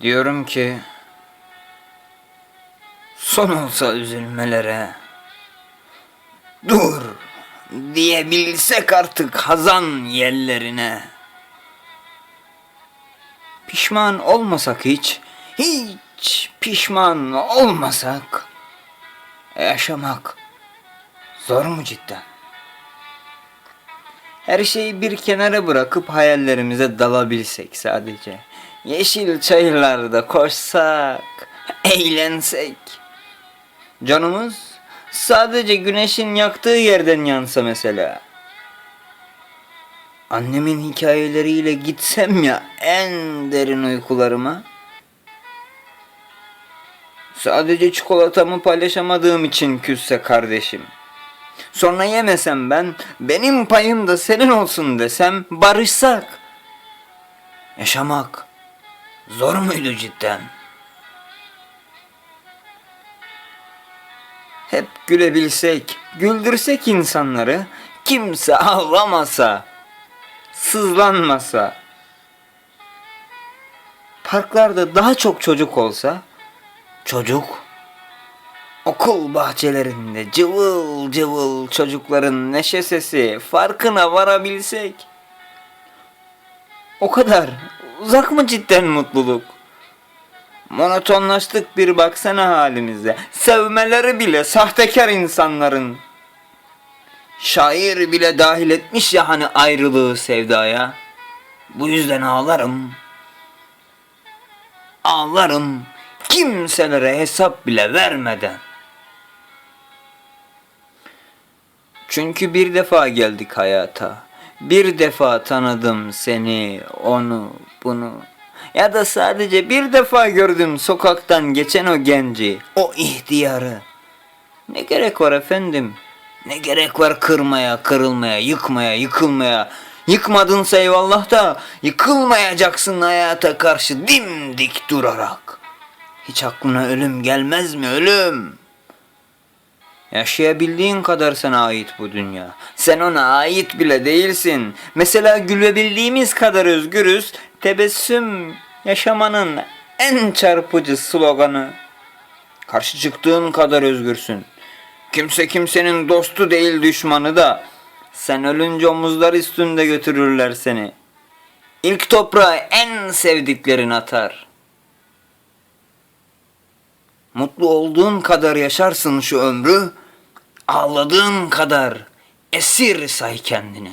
Diyorum ki son olsa üzülmelere dur diyebilsek artık hazan yerlerine. Pişman olmasak hiç, hiç pişman olmasak yaşamak zor mu cidden? Her şeyi bir kenara bırakıp hayallerimize dalabilsek sadece. Yeşil çayırlarda koşsak, eğlensek. Canımız sadece güneşin yaktığı yerden yansa mesela. Annemin hikayeleriyle gitsem ya en derin uykularıma. Sadece çikolatamı paylaşamadığım için küsse kardeşim. Sonra yemesem ben, benim payım da senin olsun desem barışsak. Yaşamak zor muydu cidden? Hep gülebilsek, güldürsek insanları, kimse ağlamasa, sızlanmasa. Parklarda daha çok çocuk olsa, çocuk Okul bahçelerinde cıvıl cıvıl çocukların neşe sesi farkına varabilsek. O kadar uzak mı cidden mutluluk? Monotonlaştık bir baksana halimize. Sevmeleri bile sahtekar insanların. Şair bile dahil etmiş ya hani ayrılığı sevdaya. Bu yüzden ağlarım. Ağlarım kimselere hesap bile vermeden. Çünkü bir defa geldik hayata. Bir defa tanıdım seni, onu, bunu. Ya da sadece bir defa gördüm sokaktan geçen o genci, o ihtiyarı. Ne gerek var efendim? Ne gerek var kırmaya, kırılmaya, yıkmaya, yıkılmaya? Yıkmadınsa eyvallah da yıkılmayacaksın hayata karşı dimdik durarak. Hiç aklına ölüm gelmez mi ölüm? Yaşayabildiğin kadar sana ait bu dünya. Sen ona ait bile değilsin. Mesela gülebildiğimiz kadar özgürüz. Tebessüm yaşamanın en çarpıcı sloganı. Karşı çıktığın kadar özgürsün. Kimse kimsenin dostu değil düşmanı da. Sen ölünce omuzlar üstünde götürürler seni. İlk toprağa en sevdiklerin atar. Mutlu olduğun kadar yaşarsın şu ömrü. Ağladığın kadar esir say kendini.